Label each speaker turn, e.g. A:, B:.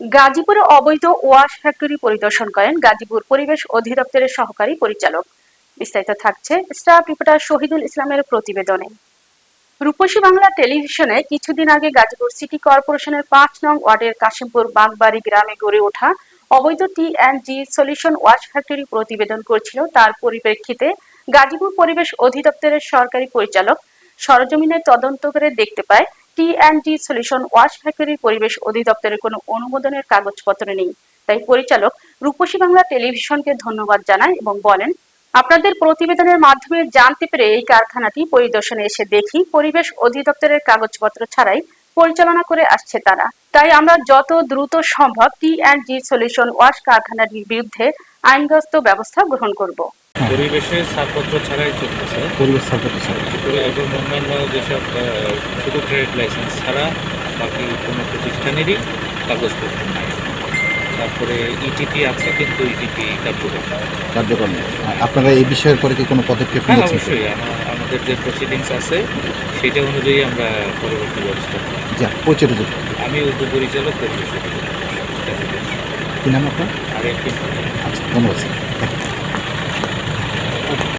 A: গাজীপুরে অবৈধ wash factory পরিদর্শন করেন গাজীপুর পরিবেশ অধিদপ্তরের সহকারী পরিচালক। বিস্তারিত থাকছে স্টাফ রিপোর্টার শহীদুল ইসলামের প্রতিবেদনে। রূপসী বাংলা টেলিভিশনে কিছুদিন আগে গাজীপুর সিটি কর্পোরেশনের পাঁচ নং ওয়ার্ডের কাশিমপুর বাগবাড়ি গ্রামে গড়ে ওঠা অবৈধ T and G solution wash factory প্রতিবেদন করছিল। তার পরিপ্রেক্ষিতে গাজীপুর পরিবেশ অধিদপ্তরের সরকারি পরিচালক সরজমিনে তদন্ত করে দেখতে পায় T and G solution wash ফ্যাক্টরির পরিবেশ অধিদপ্তরের কোনো অনুমোদনের কাগজপত্র নেই। তাই পরিচালক রূপসী বাংলা টেলিভিশনকে ধন্যবাদ জানায় এবং বলেন, আপনাদের প্রতিবেদনের মাধ্যমে জানতে পেরে এই কারখানাটি পরিদর্শনে এসে দেখি, পরিবেশ অধিদপ্তরের কাগজপত্র ছাড়াই পরিচালনা করে আসছে তারা। তাই আমরা যত দ্রুত সম্ভব T and G solution wash কারখানাটির বিরুদ্ধে আইনগত ব্যবস্থা গ্রহণ করব।
B: পরিবেশের ছাড়পত্র ছাড়াই চলতেছে।
C: পরিবেশ সাপোর্ট স্যার
B: এবং অন্যান্য যেসব শুধু ট্রেড লাইসেন্স ছাড়া বাকি কোনো প্রতিষ্ঠানেরই কাগজপত্র নাই। তারপরে ইটিপি আছে কিন্তু ইটিপি কার্যকর না।
C: কার্যকর নেই। আপনারা এই বিষয়ের পরে কি কোনো পদক্ষেপ
B: হ্যাঁ
C: নিয়েছেন?
B: অবশ্যই। আমা- আমাদের যে প্রসিডিংস আছে সেটা অনুযায়ী আমরা পরবর্তী ব্যবস্থা।
C: যা দিন।
B: আমি উপপরিচালক পরিবেশ।
C: কি নাম আপনার?
B: আর একটি
C: আচ্ছা ধন্যবাদ